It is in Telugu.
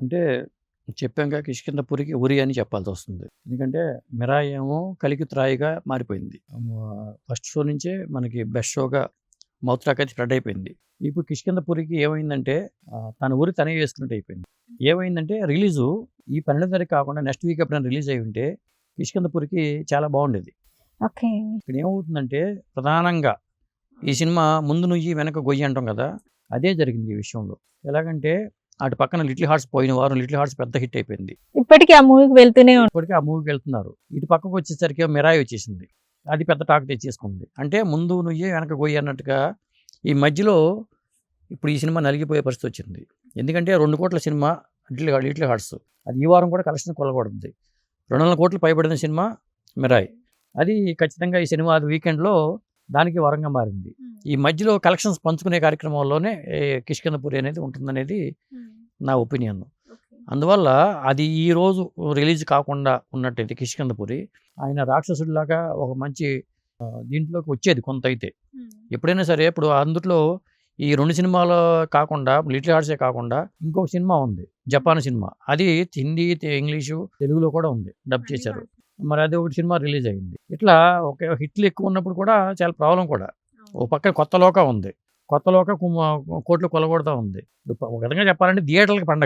అంటే చెప్పాక కిష్కిందపురికి ఉరి అని చెప్పాల్సి వస్తుంది. ఎందుకంటే మిరాయి ఏమో కలికి త్రాయిగా మారిపోయింది. ఫస్ట్ షో నుంచే మనకి బెస్ట్ షోగా మౌత్ టాక్ అయితే స్ప్రెడ్ అయిపోయింది. ఇప్పుడు కిష్కిందపురికి ఏమైందంటే తన ఊరి తనే వేసుకున్నట్టు అయిపోయింది. ఏమైందంటే రిలీజు ఈ పన్నెండో తారీఖు కాకుండా నెక్స్ట్ వీక్ ఎప్పుడైనా రిలీజ్ అయి ఉంటే కిష్కిందపురికి చాలా బాగుండేది. ఓకే. ఇక్కడ ఏమవుతుందంటే ప్రధానంగా ఈ సినిమా ముందు నుయ్యి వెనక గొయ్యి అంటాం కదా అదే జరిగింది ఈ విషయంలో. ఎలాగంటే అటు పక్కన లిటిల్ హార్ట్స్ పోయిన వారం లిటిల్ హార్ట్స్ పెద్ద హిట్ అయిపోయింది. ఇప్పటికీ ఆ మూవీకి వెళ్తూనే ఇప్పటికీ ఆ మూవీకి వెళ్తున్నారు. ఇటు పక్కకు వచ్చేసరికి మిరాయి వచ్చేసింది. అది పెద్ద టాక్ తెచ్చేసుకుంది. అంటే ముందు నుయ్యే వెనక గొయ్యి అన్నట్టుగా ఈ మధ్యలో ఇప్పుడు ఈ సినిమా నలిగిపోయే పరిస్థితి వచ్చింది. ఎందుకంటే రెండు కోట్ల సినిమా లిటిల్ లిటిల్ హార్ట్స్. అది ఈ వారం కూడా కలెక్షన్ కొలగొడుతుంది. రెండు వందల కోట్లు పైబడిన సినిమా మిరాయి. అది ఖచ్చితంగా ఈ సినిమా అది వీకెండ్లో దానికి వరంగా మారింది. ఈ మధ్యలో కలెక్షన్స్ పంచుకునే కార్యక్రమంలోనే కిష్కిందపురి అనేది ఉంటుందనేది నా ఒపీనియన్ అందువల్ల అది ఈ రోజు రిలీజ్ కాకుండా ఉన్నట్టయితే కిష్కిందపురి ఆయన రాక్షసుడిలాగా ఒక మంచి దీంట్లోకి వచ్చేది కొంత అయితే ఎప్పుడైనా సరే ఇప్పుడు అందుట్లో ఈ రెండు సినిమాలు కాకుండా లిటిల్ హార్ట్సే కాకుండా ఇంకొక సినిమా ఉంది జపాన్ సినిమా. అది హిందీ ఇంగ్లీషు తెలుగులో కూడా ఉంది డబ్ చేశారు. మరి అది ఒకటి సినిమా రిలీజ్ అయింది. ఇట్లా ఒక హిట్లు ఎక్కువ ఉన్నప్పుడు కూడా చాలా ప్రాబ్లం కూడా. ఓ పక్కన కొత్త లోక ఉంది. కొత్తలోక కోట్లు కొలగొడతా ఉంది. ఒక విధంగా చెప్పాలంటే థియేటర్లకు పండగ.